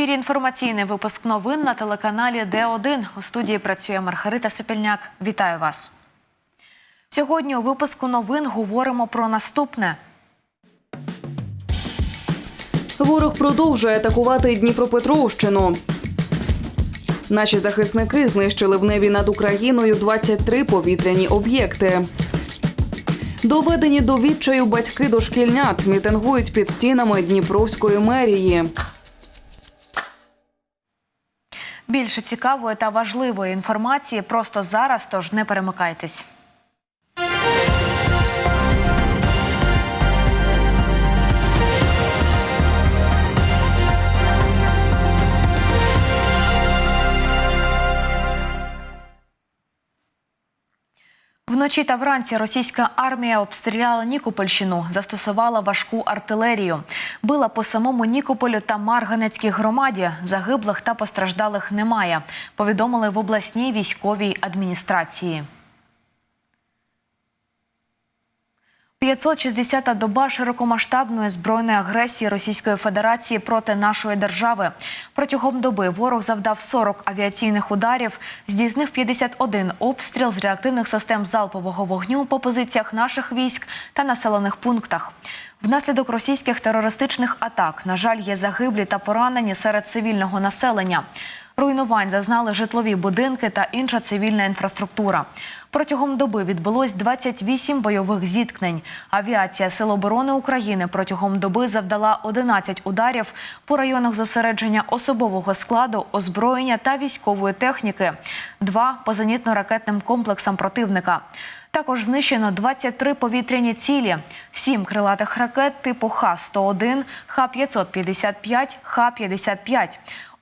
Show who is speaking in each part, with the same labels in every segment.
Speaker 1: ефірі інформаційний випуск новин на телеканалі Д1. У студії працює Маргарита Сепельняк. Вітаю вас. Сьогодні у випуску новин говоримо про наступне.
Speaker 2: Ворог продовжує атакувати Дніпропетровщину. Наші захисники знищили в небі над Україною 23 повітряні об'єкти. Доведені до відчаю батьки дошкільнят мітингують під стінами Дніпровської мерії.
Speaker 1: Більше цікавої та важливої інформації просто зараз, тож не перемикайтесь. Вночі та вранці російська армія обстріляла Нікопольщину, застосувала важку артилерію. Била по самому Нікополю та Марганецькій громаді. Загиблих та постраждалих немає. Повідомили в обласній військовій адміністрації. 560-та доба широкомасштабної збройної агресії Російської Федерації проти нашої держави. Протягом доби ворог завдав 40 авіаційних ударів, здійснив 51 обстріл з реактивних систем залпового вогню по позиціях наших військ та населених пунктах. Внаслідок російських терористичних атак, на жаль, є загиблі та поранені серед цивільного населення. Руйнувань зазнали житлові будинки та інша цивільна інфраструктура. Протягом доби відбулось 28 бойових зіткнень. Авіація Сил оборони України протягом доби завдала 11 ударів по районах зосередження особового складу, озброєння та військової техніки, два по зенітно-ракетним комплексам противника. Також знищено 23 повітряні цілі, 7 крилатих ракет типу Х-101, Х-555, Х-55,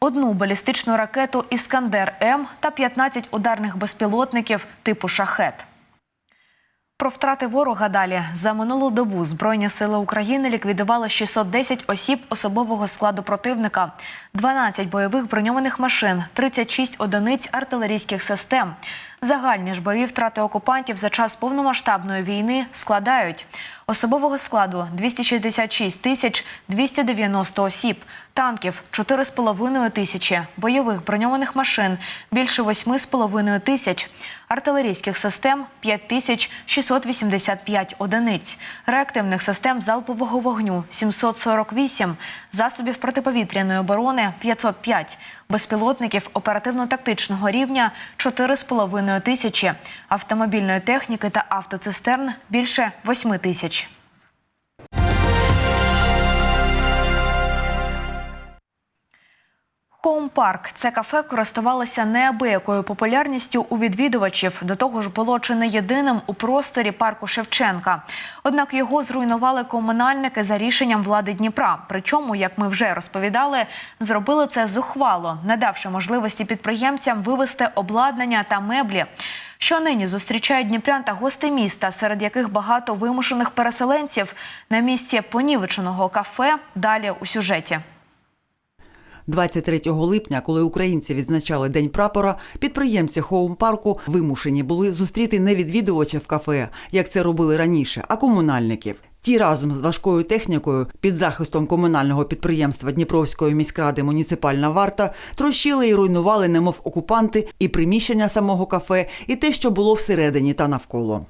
Speaker 1: одну балістичну ракету «Іскандер-М» та 15 ударних безпілотників типу «Шахет». Про втрати ворога далі за минулу добу Збройні сили України ліквідували 610 осіб особового складу противника, 12 бойових броньованих машин, 36 одиниць артилерійських систем. Загальні ж бойові втрати окупантів за час повномасштабної війни складають особового складу 266 тисяч 290 осіб, танків 4,5 тисячі, бойових броньованих машин більше 8,5 тисяч, артилерійських систем 5 тисяч 685 одиниць, реактивних систем залпового вогню 748, засобів протиповітряної оборони 505, безпілотників оперативно-тактичного рівня 4,5 тисячі, автомобільної техніки та автоцистерн більше 8 тисяч. Хоум Парк це кафе користувалося неабиякою популярністю у відвідувачів. До того ж, було чи не єдиним у просторі парку Шевченка. Однак його зруйнували комунальники за рішенням влади Дніпра. Причому, як ми вже розповідали, зробили це зухвало, не давши можливості підприємцям вивезти обладнання та меблі. Що нині зустрічають Дніпрян та гости міста, серед яких багато вимушених переселенців на місці понівеченого кафе. Далі у сюжеті.
Speaker 3: 23 липня, коли українці відзначали День прапора, підприємці Хоум-парку вимушені були зустріти не відвідувачів кафе, як це робили раніше, а комунальників. Ті разом з важкою технікою під захистом комунального підприємства Дніпровської міськради Муніципальна варта трощили і руйнували, немов окупанти, і приміщення самого кафе, і те, що було всередині та навколо.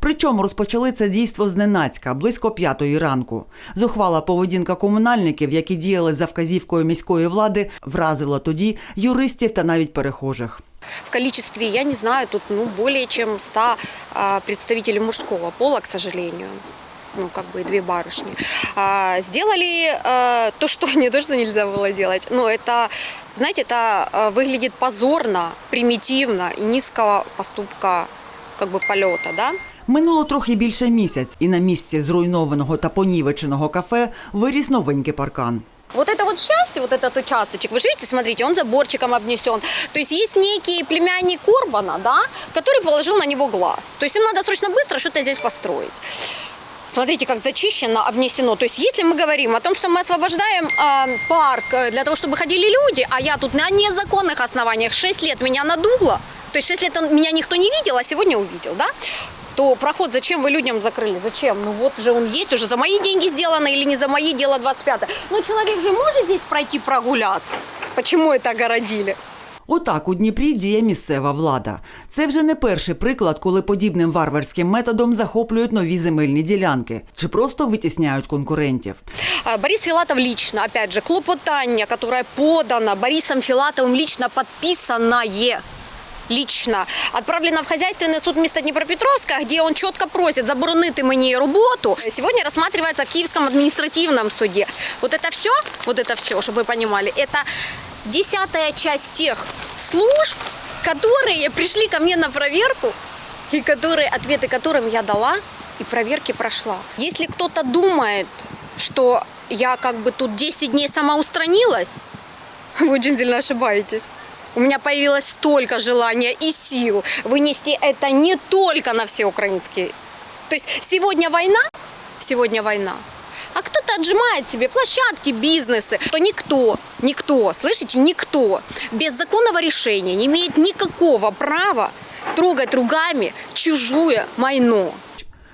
Speaker 3: Причому розпочали це дійство зненацька, близько п'ятої ранку. Зухвала поведінка комунальників, які діяли за вказівкою міської влади, вразила тоді юристів та навіть перехожих.
Speaker 4: В количестве, я не знаю, тут ну, более чем 100 а, представителей мужского пола, к сожалению. Ну, как бы и две барышни. А, сделали а, то, что не то, что нельзя было делать. Но это, знаете, это а, выглядит позорно, примитивно и низкого поступка как бы полета, да?
Speaker 3: Минуло трохи більше місяць, і на місці зруйнованого та понівеченого кафе виріс новенький паркан.
Speaker 4: Вот это вот счастье, вот этот участочек, вы же видите, смотрите, он заборчиком обнесен. То есть есть некий племянник Корбана, да, который положил на него глаз. То есть им надо срочно быстро что-то здесь построить. Смотрите, как зачищено, обнесено. То есть, если мы говорим о том, что мы освобождаем э, парк э, для того, чтобы ходили люди, а я тут на незаконных основаниях 6 лет меня надуло, то есть 6 лет он, меня никто не видел, а сегодня увидел, да? то проход зачем вы людям закрыли? Зачем? Ну вот же он есть, уже за мои деньги сделано или не за мои, дело 25 Ну человек же может здесь пройти прогуляться. Почему это огородили?
Speaker 3: Отак у Дніпрі діє місцева влада. Це вже не перший приклад, коли подібним варварським методом захоплюють нові земельні ділянки чи просто витісняють конкурентів.
Speaker 4: А, Борис Филатов лично, опять же, клопотание, которое подано Борисом Филатовым лично подписанное лично отправлено в хозяйственный суд места Днепропетровска, где он четко просит заборонити мені роботу. Сегодня рассматривается в Киевском административном суде. Вот это все, вот это все, чтобы вы понимали, это десятая часть тех служб, которые пришли ко мне на проверку и которые, ответы которым я дала и проверки прошла. Если кто-то думает, что я как бы тут 10 дней сама устранилась, вы очень сильно ошибаетесь. У меня появилось столько желания и сил вынести это не только на все украинские. То есть сегодня война, сегодня война, а кто-то отжимает себе площадки, бизнесы, то никто, никто, слышите, никто без законного решения не имеет никакого права трогать ругами чужое майно.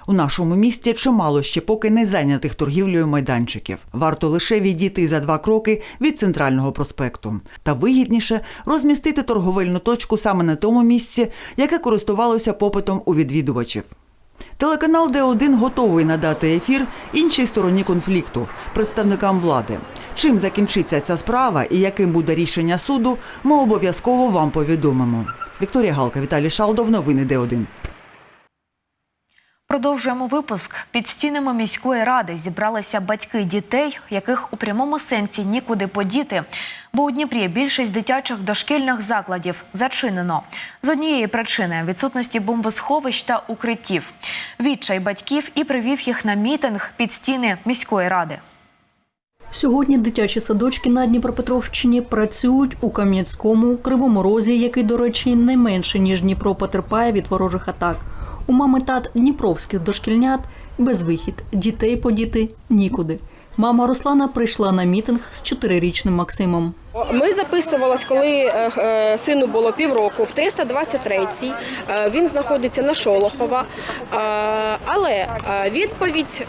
Speaker 3: У нашому місті чимало ще поки не зайнятих торгівлею майданчиків. Варто лише відійти за два кроки від центрального проспекту. Та вигідніше розмістити торговельну точку саме на тому місці, яке користувалося попитом у відвідувачів. Телеканал Д1 готовий надати ефір іншій стороні конфлікту представникам влади. Чим закінчиться ця справа і яким буде рішення суду, ми обов'язково вам повідомимо. Вікторія Галка, Віталій Шалдов, новини Д1.
Speaker 1: Продовжуємо випуск. Під стінами міської ради зібралися батьки дітей, яких у прямому сенсі нікуди подіти. Бо у Дніпрі більшість дитячих дошкільних закладів зачинено з однієї причини відсутності бомбосховищ та укриттів. Відчай батьків і привів їх на мітинг під стіни міської ради.
Speaker 5: Сьогодні дитячі садочки на Дніпропетровщині працюють у Кам'янському, Кривому Розі, який, до речі, не менше ніж Дніпро потерпає від ворожих атак. У мами тат дніпровських дошкільнят безвихід, дітей подіти нікуди. Мама Руслана прийшла на мітинг з чотирирічним Максимом.
Speaker 6: Ми записувалися, коли е, е, сину було півроку, в 323-й. Е, Він знаходиться на Шолохова. Але відповідь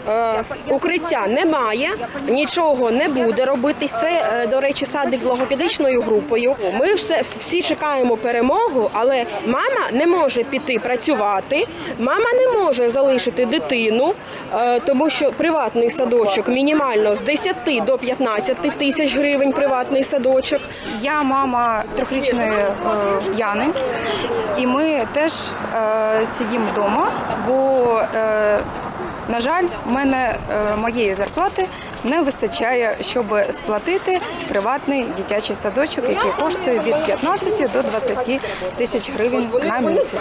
Speaker 6: укриття немає, нічого не буде робитись. Це, до речі, садик з логопедичною групою. Ми всі чекаємо перемогу, але мама не може піти працювати, мама не може залишити дитину, тому що приватний садочок мінімально з 10 до 15 тисяч гривень приватний садочок.
Speaker 7: Я мама трьохрічної е, Яни, і ми теж е, сидимо вдома, бо, е, на жаль, в мене е, моєї зарплати не вистачає, щоб сплатити приватний дитячий садочок, який коштує від 15 до 20 тисяч гривень на місяць.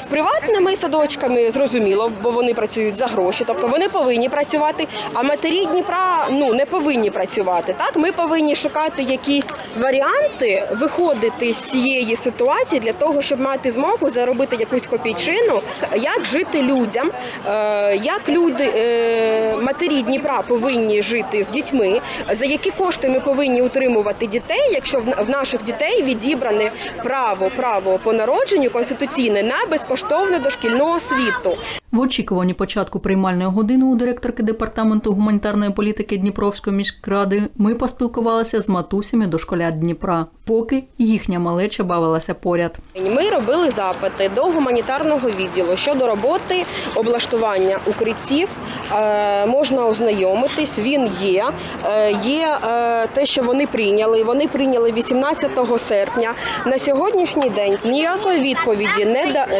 Speaker 6: З приватними садочками зрозуміло, бо вони працюють за гроші, тобто вони повинні працювати. А матері Дніпра ну не повинні працювати. Так, ми повинні шукати якісь варіанти, виходити з цієї ситуації для того, щоб мати змогу заробити якусь копійчину. Як жити людям, е, як люди е, матері Дніпра повинні жити з дітьми, за які кошти ми повинні утримувати дітей, якщо в наших дітей відібране право право по народженню конституційне на безкоштовну дошкільну освіту.
Speaker 5: В очікуванні початку приймальної години у директорки департаменту гуманітарної політики Дніпровської міськради ми поспілкувалися з матусями дошколят Дніпра, поки їхня малеча бавилася поряд.
Speaker 6: Ми робили запити до гуманітарного відділу щодо роботи облаштування укриттів. Е, можна ознайомитись. Він є. Е, є е, те, що вони прийняли. Вони прийняли 18 серпня. На сьогоднішній день ніякої відповіді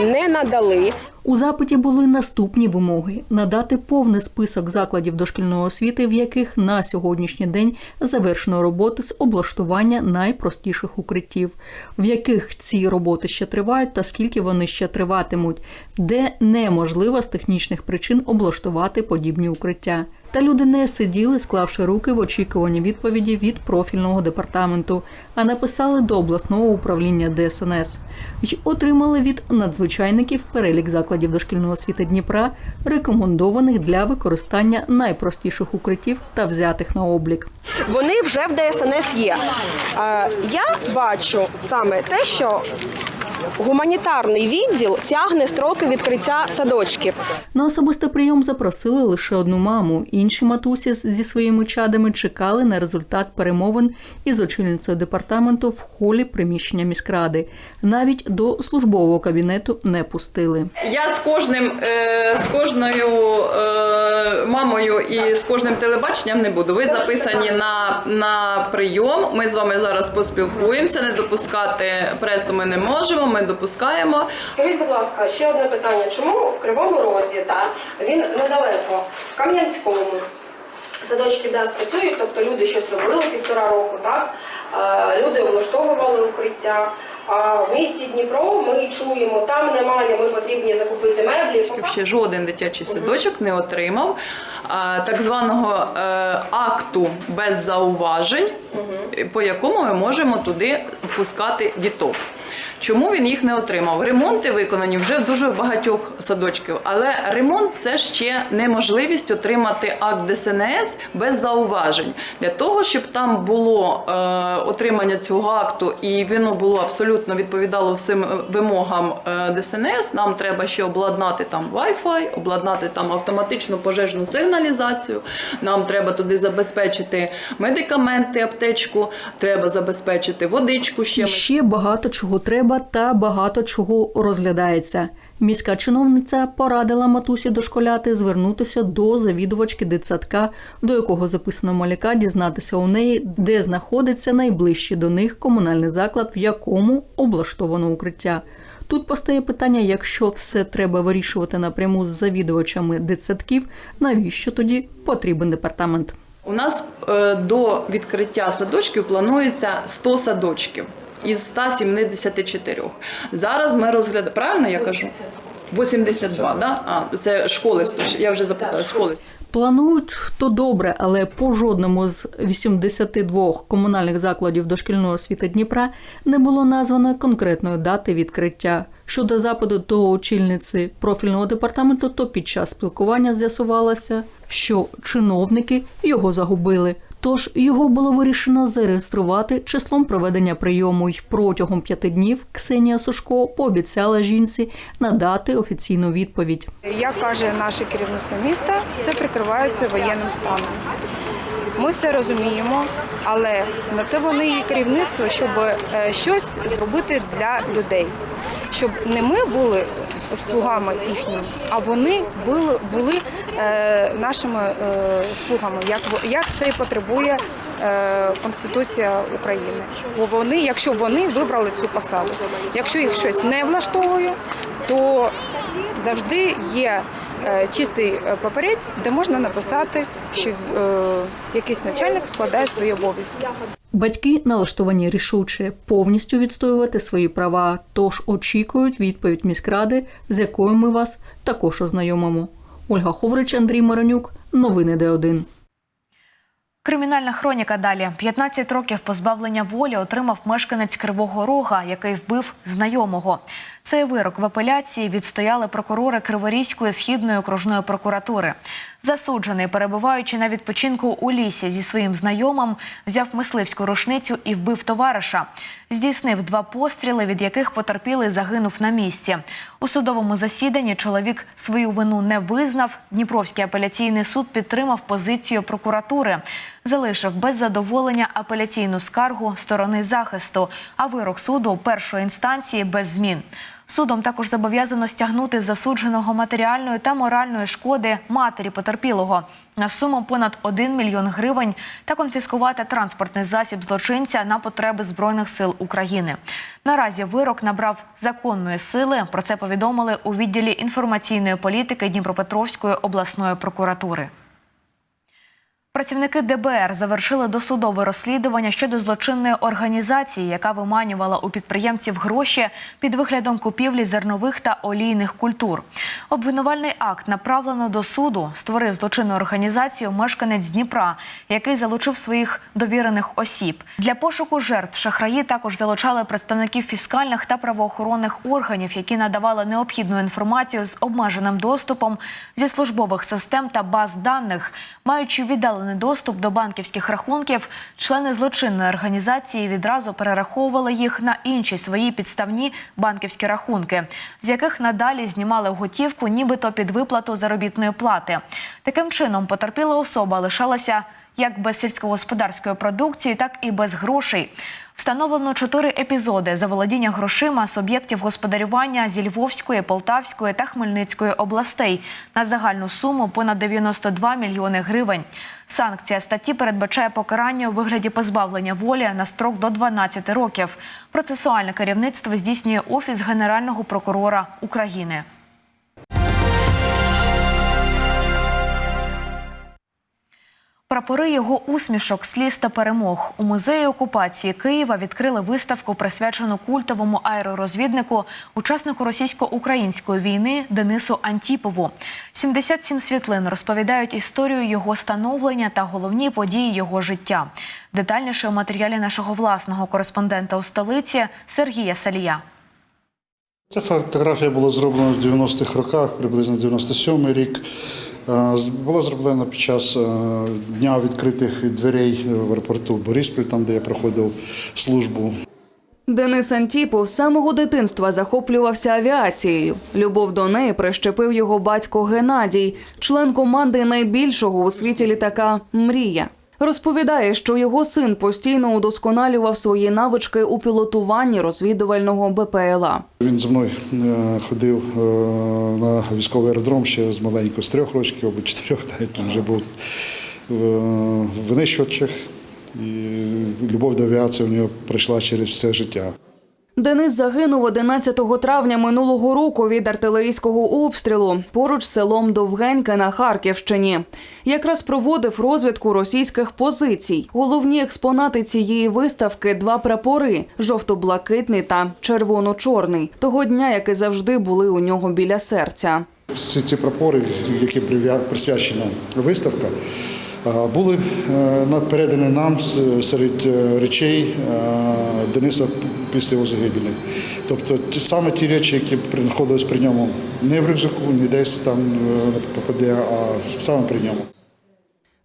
Speaker 6: не надали.
Speaker 5: У запиті були наступні вимоги: надати повний список закладів дошкільної освіти, в яких на сьогоднішній день завершено роботи з облаштування найпростіших укриттів, в яких ці роботи ще тривають та скільки вони ще триватимуть, де неможливо з технічних причин облаштувати подібні укриття. Та люди не сиділи, склавши руки в очікуванні відповіді від профільного департаменту, а написали до обласного управління ДСНС й отримали від надзвичайників перелік закладів дошкільної освіти Дніпра, рекомендованих для використання найпростіших укриттів та взятих на облік.
Speaker 6: Вони вже в ДСНС є. Е, Я бачу саме те, що Гуманітарний відділ тягне строки відкриття садочків.
Speaker 5: На особистий прийом запросили лише одну маму. Інші матусі зі своїми чадами чекали на результат перемовин із очільницею департаменту в холі приміщення міськради. Навіть до службового кабінету не пустили.
Speaker 8: Я з кожним, е, з кожною е, мамою і з кожним телебаченням не буду. Ви записані на, на прийом. Ми з вами зараз поспілкуємося. Не допускати пресу ми не можемо. Ми допускаємо.
Speaker 6: Скажіть, будь ласка, ще одне питання. Чому в Кривому Розі, так, він недалеко, в Кам'янському, садочки да, працюють, тобто люди щось робили півтора року, так? Люди облаштовували укриття. А в місті Дніпро ми чуємо, там немає, ми потрібні закупити меблі.
Speaker 8: Ще жоден дитячий садочок не отримав так званого е, акту без зауважень, по якому ми можемо туди впускати діток. Чому він їх не отримав? Ремонти виконані вже в дуже багатьох садочків, але ремонт це ще неможливість отримати акт ДСНС без зауважень. Для того, щоб там було е, отримання цього акту і воно було абсолютно відповідало всім вимогам е, ДСНС, нам треба ще обладнати там Wi-Fi, обладнати там автоматичну пожежну сигналізацію. Нам треба туди забезпечити медикаменти, аптечку, треба забезпечити водичку ще.
Speaker 5: Ще багато чого треба та багато чого розглядається. Міська чиновниця порадила матусі дошколяти звернутися до завідувачки дитсадка, до якого записано малюка, дізнатися у неї, де знаходиться найближчий до них комунальний заклад, в якому облаштовано укриття. Тут постає питання: якщо все треба вирішувати напряму з завідувачами дитсадків, навіщо тоді потрібен департамент?
Speaker 8: У нас е, до відкриття садочків планується 100 садочків із 174. Зараз ми розглядаємо. Правильно я кажу? 82, да? А, це школи, я вже запитала, школи.
Speaker 5: Планують то добре, але по жодному з 82 комунальних закладів дошкільної освіти Дніпра не було названо конкретної дати відкриття. Щодо запиту до очільниці профільного департаменту, то під час спілкування з'ясувалося, що чиновники його загубили. Тож його було вирішено зареєструвати числом проведення прийому. й протягом п'яти днів Ксенія Сушко пообіцяла жінці надати офіційну відповідь.
Speaker 7: Як каже наше керівництво міста, все прикривається воєнним станом. Ми все розуміємо, але на те вони і керівництво, щоб е, щось зробити для людей, щоб не ми були слугами їхніми, а вони були, були е, нашими е, слугами, як, як це і потребує е, Конституція України. Бо вони, якщо вони вибрали цю посаду, якщо їх щось не влаштовує, то завжди є чистий папірець, де можна написати, що е, якийсь начальник складає свої обов'язки.
Speaker 5: Батьки налаштовані рішуче повністю відстоювати свої права, тож очікують відповідь міськради, з якою ми вас також ознайомимо. Ольга Ховрич, Андрій Маранюк, новини Д1.
Speaker 1: Кримінальна хроніка далі. 15 років позбавлення волі отримав мешканець Кривого Рога, який вбив знайомого. Цей вирок в апеляції відстояли прокурори Криворізької східної окружної прокуратури. Засуджений, перебуваючи на відпочинку у лісі зі своїм знайомим, взяв мисливську рушницю і вбив товариша. Здійснив два постріли, від яких потерпілий загинув на місці. У судовому засіданні чоловік свою вину не визнав. Дніпровський апеляційний суд підтримав позицію прокуратури, залишив без задоволення апеляційну скаргу сторони захисту, а вирок суду першої інстанції без змін. Судом також зобов'язано стягнути засудженого матеріальної та моральної шкоди матері потерпілого на суму понад 1 мільйон гривень та конфіскувати транспортний засіб злочинця на потреби збройних сил України. Наразі вирок набрав законної сили. Про це повідомили у відділі інформаційної політики Дніпропетровської обласної прокуратури. Працівники ДБР завершили досудове розслідування щодо злочинної організації, яка виманювала у підприємців гроші під виглядом купівлі зернових та олійних культур. Обвинувальний акт направлено до суду. Створив злочинну організацію мешканець Дніпра, який залучив своїх довірених осіб. Для пошуку жертв шахраї також залучали представників фіскальних та правоохоронних органів, які надавали необхідну інформацію з обмеженим доступом зі службових систем та баз даних, маючи віддалений позбавлений доступ до банківських рахунків, члени злочинної організації відразу перераховували їх на інші свої підставні банківські рахунки, з яких надалі знімали готівку, нібито під виплату заробітної плати. Таким чином, потерпіла особа лишалася як без сільськогосподарської продукції, так і без грошей. Встановлено чотири епізоди заволодіння грошима з об'єктів господарювання зі Львовської, Полтавської та Хмельницької областей на загальну суму понад 92 мільйони гривень. Санкція статті передбачає покарання у вигляді позбавлення волі на строк до 12 років. Процесуальне керівництво здійснює Офіс Генерального прокурора України. Прапори його усмішок, сліз та перемог у музеї окупації Києва відкрили виставку, присвячену культовому аеророзвіднику, учаснику російсько-української війни Денису Антіпову. 77 світлин розповідають історію його становлення та головні події його життя. Детальніше у матеріалі нашого власного кореспондента у столиці Сергія Салія.
Speaker 9: Ця фотографія була зроблена в 90-х роках, приблизно 97-й рік. Е, Була зроблена під час е, дня відкритих дверей в аеропорту Бориспіль, там, де я проходив службу.
Speaker 2: Денис Антіпов з самого дитинства захоплювався авіацією. Любов до неї прищепив його батько Геннадій, член команди найбільшого у світі літака Мрія. Розповідає, що його син постійно удосконалював свої навички у пілотуванні розвідувального БПЛА.
Speaker 9: Він зі мною е, ходив е, на військовий аеродром ще з маленького, з трьох років або чотирьох, навіть вже був в винищувачах. І любов до авіації у нього пройшла через все життя.
Speaker 2: Денис загинув 11 травня минулого року від артилерійського обстрілу поруч з селом Довгеньке на Харківщині. Якраз проводив розвідку російських позицій. Головні експонати цієї виставки два прапори: жовто-блакитний та червоно-чорний. Того дня, як і завжди, були у нього біля серця.
Speaker 9: Всі ці прапори, які присвячена виставка, були е, передані нам серед е, речей е, Дениса після його загибелі. Тобто саме ті речі, які знаходились при ньому не в рюкзаку, не десь там попаде, а саме при ньому.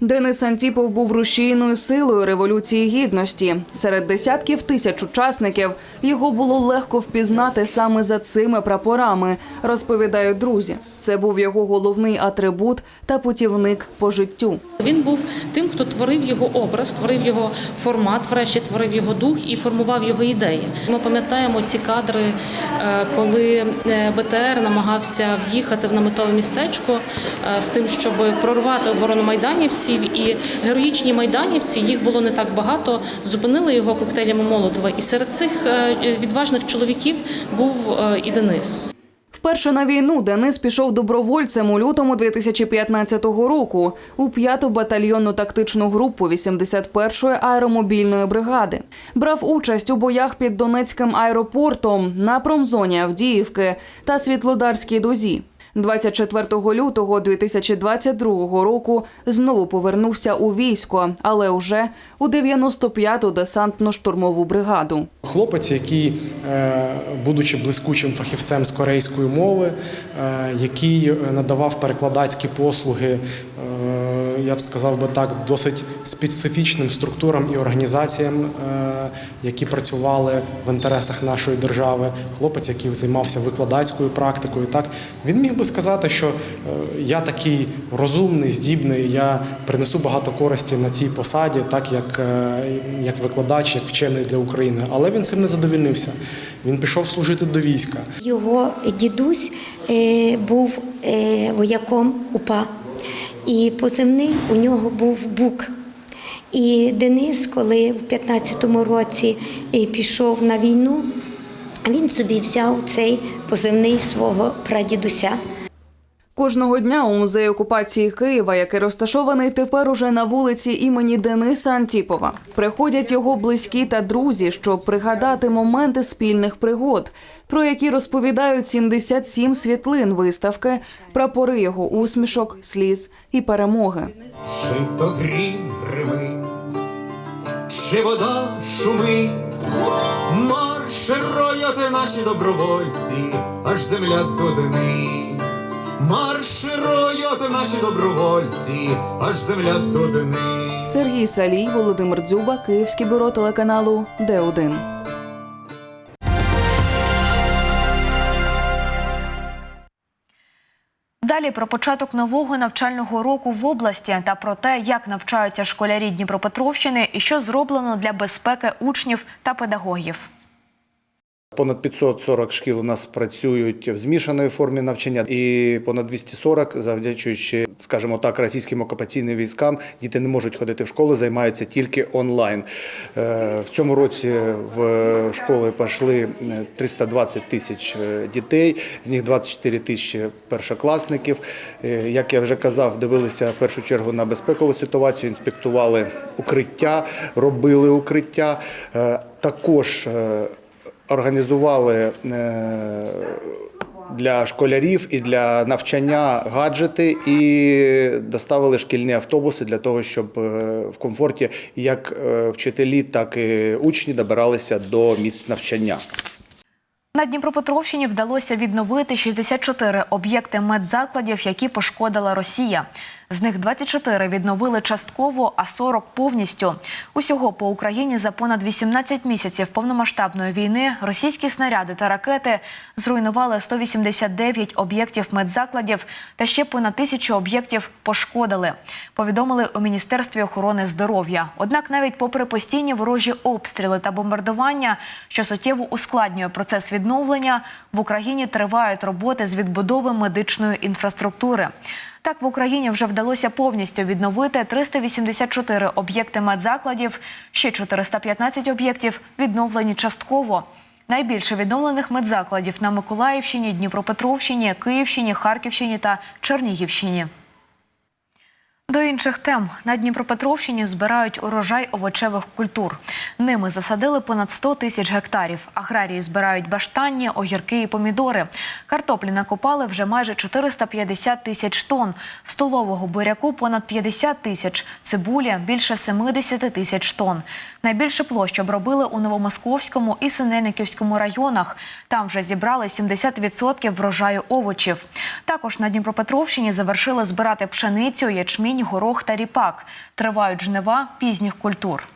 Speaker 2: Денис Антіпов був рушійною силою революції гідності. Серед десятків тисяч учасників його було легко впізнати саме за цими прапорами, розповідають друзі. Це був його головний атрибут та путівник по життю.
Speaker 10: Він був тим, хто творив його образ, творив його формат, врешті творив його дух і формував його ідеї. Ми пам'ятаємо ці кадри, е, коли е, БТР намагався в'їхати в наметове містечко е, з тим, щоб прорвати оборону майданівців. І героїчні майданівці, їх було не так багато, зупинили його коктейлями Молотова. І серед цих відважних чоловіків був і Денис.
Speaker 2: Вперше на війну Денис пішов добровольцем у лютому 2015 року у 5-ту батальйонну тактичну групу 81-ї аеромобільної бригади. Брав участь у боях під Донецьким аеропортом на промзоні Авдіївки та Світлодарській дозі. 24 лютого 2022 року знову повернувся у військо, але вже у 95-ту десантно-штурмову бригаду.
Speaker 11: Хлопець, який, е, будучи блискучим фахівцем з корейської мови, е, який надавав перекладацькі послуги, е, я б сказав би так, досить специфічним структурам і організаціям, е, які працювали в інтересах нашої держави. Хлопець, який займався викладацькою практикою, так він міг би сказати, що е, я такий розумний, здібний, я принесу багато користі на цій посаді, так як, е, як викладач, як вчений для України. Але він цим не задовільнився. Він пішов служити до війська.
Speaker 12: Його дідусь був вояком УПА, і позивний у нього був Бук. І Денис, коли в 15-му році е, пішов на війну, він собі взяв цей позивний свого прадідуся.
Speaker 2: Кожного дня у музеї окупації Києва, який розташований тепер уже на вулиці імені Дениса Антіпова, приходять його близькі та друзі, щоб пригадати моменти спільних пригод, про які розповідають 77 світлин виставки, прапори його усмішок, сліз і перемоги.
Speaker 13: Чи то грім грими, чи вода шумить, марширують наші добровольці, аж земля додимить. марширують наші добровольці, аж земля до дни.
Speaker 2: Сергій Салій, Володимир Дзюба, Київське бюро телеканалу Д1.
Speaker 1: Далі про початок нового навчального року в області та про те, як навчаються школярі Дніпропетровщини і що зроблено для безпеки учнів та педагогів.
Speaker 14: Понад 540 шкіл у нас працюють в змішаної формі навчання, і понад 240, завдячуючи, скажімо так, російським окупаційним військам, діти не можуть ходити в школу, займаються тільки онлайн. Е, В цьому році в школи пішли 320 тисяч е, дітей, з них 24 тисячі першокласників. Е, Як я вже казав, дивилися в першу чергу на безпекову ситуацію, інспектували укриття, робили укриття. Е, Також е, організували е, для школярів і для навчання гаджети і доставили шкільні автобуси для того, щоб е, в комфорті як е, вчителі, так і учні добиралися до місць навчання.
Speaker 1: На Дніпропетровщині вдалося відновити 64 об'єкти медзакладів, які пошкодила Росія. З них 24 відновили частково, а 40 – повністю. Усього по Україні за понад 18 місяців повномасштабної війни російські снаряди та ракети зруйнували 189 об'єктів медзакладів та ще понад тисячу об'єктів пошкодили. Повідомили у Міністерстві охорони здоров'я. Однак навіть попри постійні ворожі обстріли та бомбардування, що суттєво ускладнює процес відновлення, в Україні тривають роботи з відбудови медичної інфраструктури. Так, в Україні вже вдалося повністю відновити 384 об'єкти медзакладів, ще 415 об'єктів відновлені частково. Найбільше відновлених медзакладів на Миколаївщині, Дніпропетровщині, Київщині, Харківщині та Чернігівщині. До інших тем на Дніпропетровщині збирають урожай овочевих культур. Ними засадили понад 100 тисяч гектарів. Аграрії збирають баштанні, огірки і помідори. Картоплі накопали вже майже 450 тисяч тонн. Столового буряку понад 50 тисяч. Цибуля більше 70 тисяч тонн. Найбільше площ обробили у Новомосковському і Синельниківському районах. Там вже зібрали 70% врожаю овочів. Також на Дніпропетровщині завершили збирати пшеницю, ячмінь, горох та ріпак. Тривають жнива пізніх культур.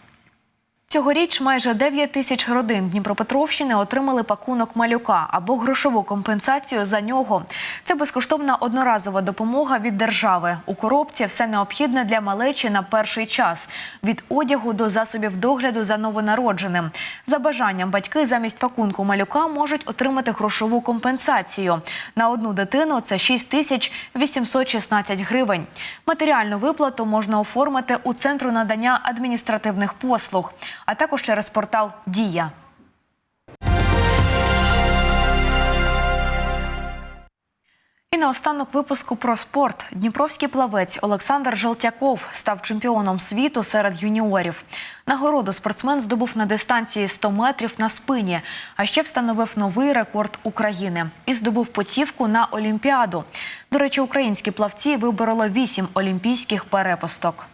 Speaker 1: Цьогоріч майже 9 тисяч родин Дніпропетровщини отримали пакунок малюка або грошову компенсацію за нього. Це безкоштовна одноразова допомога від держави. У коробці все необхідне для малечі на перший час від одягу до засобів догляду за новонародженим. За бажанням батьки замість пакунку малюка можуть отримати грошову компенсацію. На одну дитину це 6 тисяч 816 гривень. Матеріальну виплату можна оформити у центру надання адміністративних послуг а також через портал Дія. І наостанок випуску про спорт. Дніпровський плавець Олександр Желтяков став чемпіоном світу серед юніорів. Нагороду спортсмен здобув на дистанції 100 метрів на спині, а ще встановив новий рекорд України і здобув путівку на Олімпіаду. До речі, українські плавці вибороли 8 олімпійських перепусток.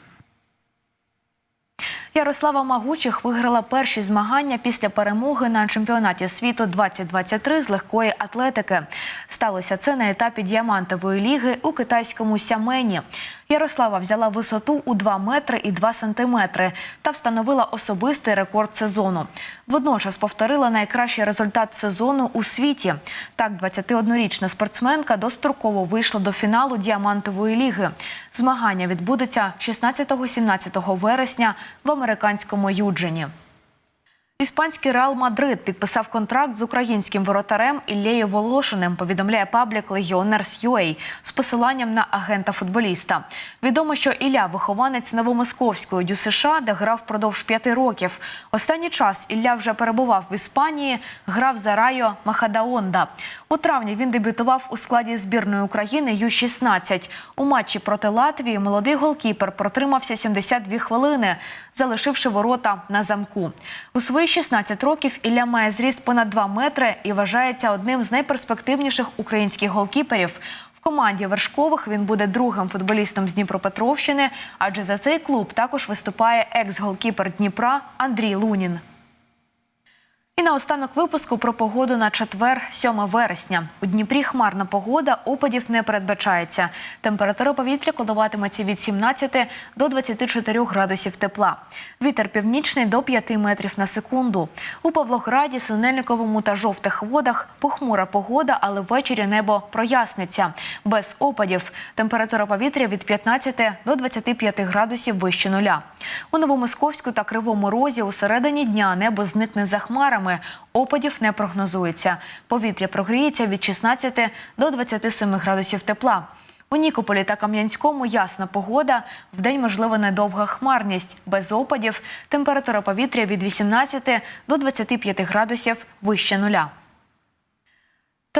Speaker 1: Ярослава Магучих виграла перші змагання після перемоги на чемпіонаті світу 2023 з легкої атлетики. Сталося це на етапі діамантової ліги у китайському сямені. Ярослава взяла висоту у 2 метри і 2 сантиметри та встановила особистий рекорд сезону. Водночас повторила найкращий результат сезону у світі. Так, 21-річна спортсменка достроково вийшла до фіналу діамантової ліги. Змагання відбудеться 16-17 вересня в американському Юджині. Іспанський Реал Мадрид підписав контракт з українським воротарем Іллею Волошиним, повідомляє паблік Legioners.ua з посиланням на агента футболіста. Відомо, що Ілля вихованець Новомосковської ДЮСШ, де грав впродовж п'яти років. Останній час Ілля вже перебував в Іспанії, грав за Райо Махадаонда. У травні він дебютував у складі збірної України Ю-16. У матчі проти Латвії молодий голкіпер протримався 72 хвилини, залишивши ворота на замку. У свої 16 років Ілля має зріст понад 2 метри і вважається одним з найперспективніших українських голкіперів. В команді вершкових він буде другим футболістом з Дніпропетровщини, адже за цей клуб також виступає екс-голкіпер Дніпра Андрій Лунін. І наостанок випуску про погоду на четвер, 7 вересня. У Дніпрі хмарна погода, опадів не передбачається. Температура повітря коливатиметься від 17 до 24 градусів тепла. Вітер північний до 5 метрів на секунду. У Павлограді, Синельниковому та жовтих водах похмура погода, але ввечері небо проясниться. Без опадів. Температура повітря від 15 до 25 градусів вище нуля. У Новомосковську та Кривому Розі у середині дня небо зникне за хмарами. Опадів не прогнозується. Повітря прогріється від 16 до 27 градусів тепла. У Нікополі та Кам'янському ясна погода. Вдень можлива недовга хмарність. Без опадів. Температура повітря від 18 до 25 градусів вище нуля.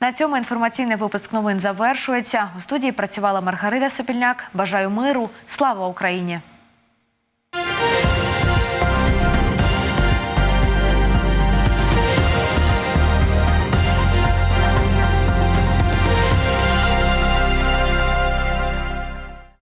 Speaker 1: На цьому інформаційний випуск новин завершується. У студії працювала Маргарита Сопільняк. Бажаю миру. Слава Україні!